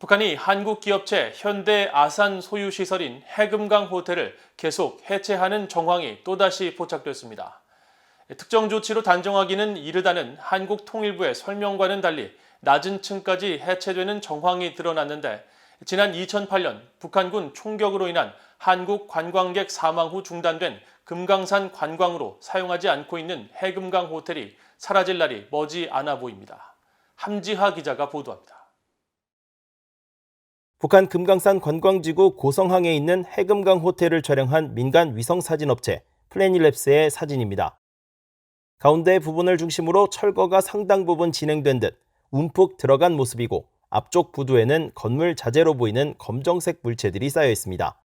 북한이 한국 기업체 현대 아산 소유 시설인 해금강 호텔을 계속 해체하는 정황이 또다시 포착됐습니다. 특정 조치로 단정하기는 이르다는 한국 통일부의 설명과는 달리 낮은 층까지 해체되는 정황이 드러났는데 지난 2008년 북한군 총격으로 인한 한국 관광객 사망 후 중단된 금강산 관광으로 사용하지 않고 있는 해금강 호텔이 사라질 날이 머지 않아 보입니다. 함지하 기자가 보도합니다. 북한 금강산 관광지구 고성항에 있는 해금강 호텔을 촬영한 민간 위성 사진 업체 플래닐랩스의 사진입니다. 가운데 부분을 중심으로 철거가 상당 부분 진행된 듯 움푹 들어간 모습이고 앞쪽 부두에는 건물 자재로 보이는 검정색 물체들이 쌓여 있습니다.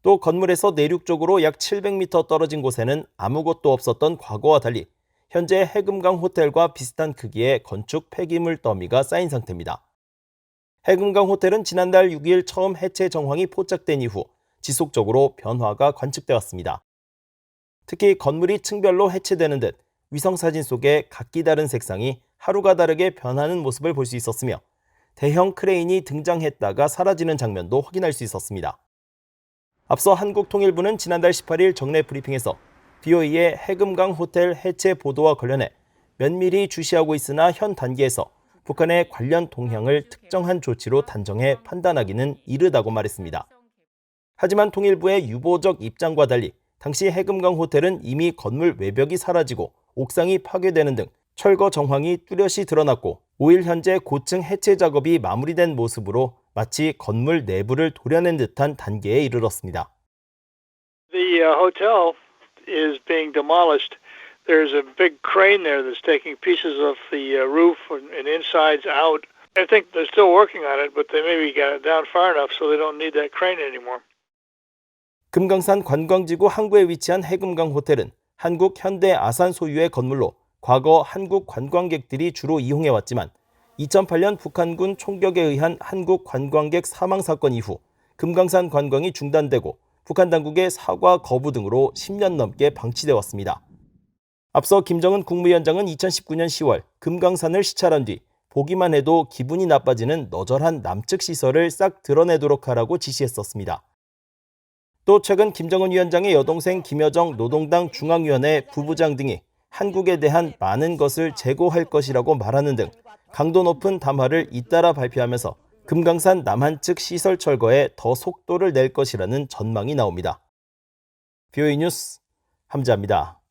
또 건물에서 내륙 쪽으로 약 700m 떨어진 곳에는 아무것도 없었던 과거와 달리 현재 해금강 호텔과 비슷한 크기의 건축 폐기물 더미가 쌓인 상태입니다. 해금강 호텔은 지난달 6일 처음 해체 정황이 포착된 이후 지속적으로 변화가 관측돼 왔습니다. 특히 건물이 층별로 해체되는 듯 위성사진 속에 각기 다른 색상이 하루가 다르게 변하는 모습을 볼 수 있었으며 대형 크레인이 등장했다가 사라지는 장면도 확인할 수 있었습니다. 앞서 한국통일부는 지난달 18일 정례 브리핑에서 BOE의 해금강 호텔 해체 보도와 관련해 면밀히 주시하고 있으나 현 단계에서 북한의 관련 동향을 특정한 조치로 단정해 판단하기는 이르다고 말했습니다. 하지만 통일부의 유보적 입장과 달리 당시 해금강 호텔은 이미 건물 외벽이 사라지고 옥상이 파괴되는 등 철거 정황이 뚜렷이 드러났고 5일 현재 고층 해체 작업이 마무리된 모습으로 마치 건물 내부를 도려낸 듯한 단계에 이르렀습니다. The uh, hotel is being demolished. There's a big crane there that's taking pieces of the uh, roof and, and insides out. I think they're still working on it, but they maybe got it down far enough so they don't need that crane anymore. 금강산 관광지구 항구에 위치한 해금강 호텔은 한국 현대 아산 소유의 건물로 과거 한국 관광객들이 주로 이용해 왔지만 2008년 북한군 총격에 의한 한국 관광객 사망 사건 이후 금강산 관광이 중단되고 북한 당국의 사과 거부 등으로 10년 넘게 방치돼 왔습니다. 앞서 김정은 국무위원장은 2019년 10월 금강산을 시찰한 뒤 보기만 해도 기분이 나빠지는 너절한 남측 시설을 싹 드러내도록 하라고 지시했었습니다. 또 최근 김정은 위원장의 여동생 김여정 노동당 중앙위원회 부부장 등이 한국에 대한 많은 것을 재고할 것이라고 말하는 등 강도 높은 담화를 잇따라 발표하면서 금강산 남한 측 시설 철거에 더 속도를 낼 것이라는 전망이 나옵니다. 뷰이 뉴스 함자입니다.